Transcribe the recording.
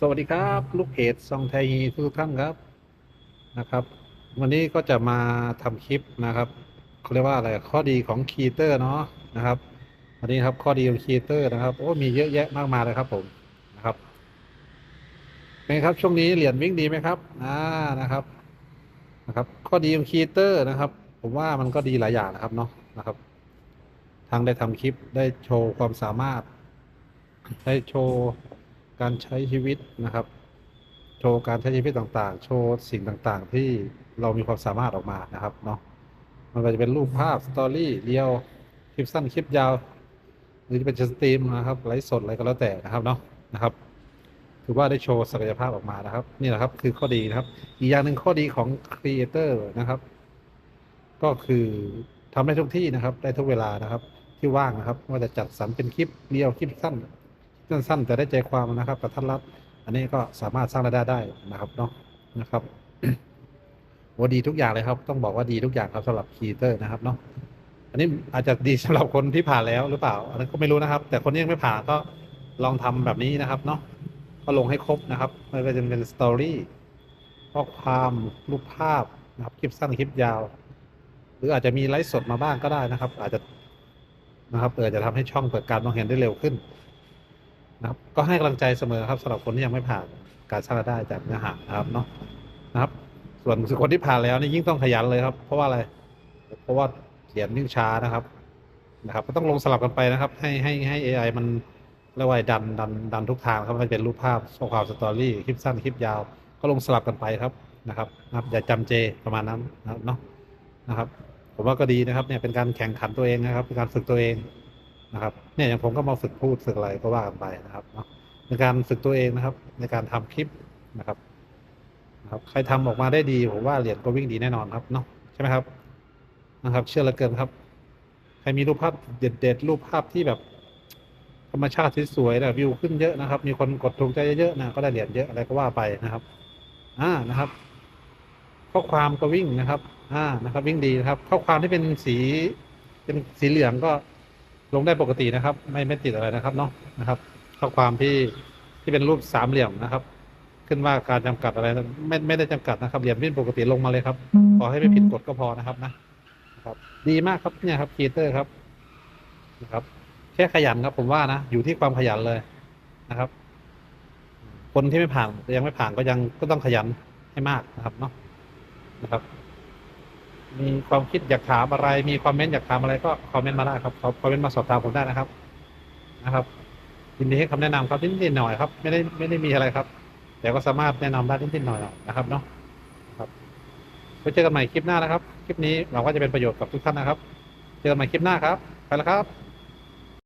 สวัสดีครับลูกเพจซองไทยทุกท่านครับนะครับ วันนี้ก็จะมาทำคลิปนะครับเขาเรียกว่าอะไรข้อดีของคีเตอร์เนาะนะครับวันนี้ครับข้อดีของคีเตอร์นะครับโอ้มีเยอะแยะมากมายเลยครับผมนะครับเป็นไงครับช่วงนี้เหรียญวิ่งดีไหมครับอ่านะครับนะครับ ข้อดีของคีเตอร์นะครับ ผมว่ามันก็ดีหลายอย่างนะครับเนาะนะครับทางได้ทำคลิปได้โชว์ความสามารถ ได้โชว์ การใช้ชีวิตนะครับ โชว์การใช้ชีวิตต่างๆ โชว์สิ่งต่างๆ ที่เรามีความสามารถออกมานะครับเนาะมันก็จะเป็นรูปภาพสตอรี่เรียวคลิปสั้นคลิปยาวหรือจะเป็นสตรีมนะครับไลฟ์สดอะไรก็แล้วแต่นะครับเนาะนะครับถือว่าได้โชว์ศักยภาพออกมานะครับ นี่แหละครับคือข้อดีนะครับ อีกอย่างหนึ่งข้อดีของครีเอเตอร์นะครับ ก็คือทำได้ทุกที่นะครับ ได้ทุกเวลานะครับ ที่ว่างนะครับว่าจะจัดสรรเป็นคลิปเรียวคลิปสั้น สั้นๆแต่ได้ใจความนะครับกระทัดรัดอันนี้ก็สามารถสร้างรายได้ได้นะครับเนาะนะครับว่าดีทุกอย่างเลยครับ ต้องบอกว่าดีทุกอย่างครับสำหรับคีเตอร์นะครับเนาะอันนี้อาจจะดีสำหรับคนที่ผ่านแล้วหรือเปล่าอันนั้นก็ไม่รู้นะครับ แต่คนที่ยังไม่ผ่านก็ลองทำแบบนี้นะครับเนาะก็ลงให้ครบนะครับไม่ว่าจะเป็นสตอรี่ข้อความรูปภาพนะครับคลิปสั้นคลิปยาว หรืออาจจะมีไลฟ์สดมาบ้างก็ได้นะครับ อาจจะนะครับเปิดจะทำให้ช่องเปิดการมองเห็นได้เร็วขึ้น นะครับก็ให้กำลังใจเสมอครับสำหรับคนที่ยังไม่ผ่านการสร้างรายได้จากเนื้อหานะครับเนาะนะครับ ส่วนคนที่ผ่านแล้วนี่ยิ่งต้องขยันเลยครับ เพราะว่าอะไร เพราะว่าเขียนยิ่งช้านะครับนะครับ ก็ต้องลงสลับกันไปนะครับ ให้ให้ให้ AI มันเรียกว่าดันดันดันทุกทางครับมันเป็นรูปภาพข้อความสตอรี่คลิปสั้นคลิปยาว ก็ลงสลับกันไปครับนะครับนะครับ อย่าจำเจประมาณนั้นนะครับเนาะนะครับ ผมว่าก็ดีนะครับเนี่ยเป็นการแข่งขันตัวเองนะครับเป็นการฝึกตัวเอง นะครับเนี่ยอย่างผมก็มาฝึกพูดฝึกอะไรก็ว่ากันไปนะครับเนาะในการฝึกตัวเองนะครับ ในการทำคลิปนะครับนะครับ ใครทำออกมาได้ดีผมว่าเหรียญก็วิ่งดีแน่นอนครับเนาะใช่ไหมครับนะครับ เชื่อเหลือเกินครับ ใครมีรูปภาพเด็ดๆรูปภาพที่แบบธรรมชาติสวยๆนะวิวขึ้นเยอะนะครับ มีคนกดถูกใจเยอะๆนะก็ได้เหรียญเยอะอะไรก็ว่าไปนะครับ อ่านะครับ ข้อความก็วิ่งนะครับ อ่านะครับ วิ่งดีนะครับ ข้อความที่เป็นสีเป็นสีเหลืองก็ ลงได้ปกตินะครับ ไม่ไม่ติดอะไรนะครับเนาะนะครับข้อความที่ที่เป็นรูปสามเหลี่ยมนะครับ ขึ้นว่าการจำกัดอะไรไม่ไม่ได้จำกัดนะครับเหลี่ยมวิ่งปกติลงมาเลยครับ ขอให้ไม่ผิดกฎก็พอนะครับนะนะครับ ดีมากครับเนี่ยครับคีเตอร์ครับนะครับ แค่ขยันครับ ผมว่านะอยู่ที่ความขยันเลยนะครับ คนที่ไม่ผ่านยังไม่ผ่านก็ยังก็ต้องขยันให้มากนะครับเนาะนะครับ มีความคิดอยากถามอะไร มีคอมเมนต์อยากถามอะไรก็คอมเมนต์มาได้ครับคอมเมนต์มาสอบถามผมได้นะครับนะครับยินดีให้คำแนะนำครับนิดๆหน่อยครับ ไม่ได้ไม่ได้มีอะไรครับ แต่ก็สามารถแนะนำได้นิดๆหน่อยนะครับเนาะครับไว้เจอกันใหม่คลิปหน้านะครับ คลิปนี้หวังว่าจะเป็นประโยชน์กับทุกท่านนะครับ เจอกันใหม่คลิปหน้าครับไปแล้วครับ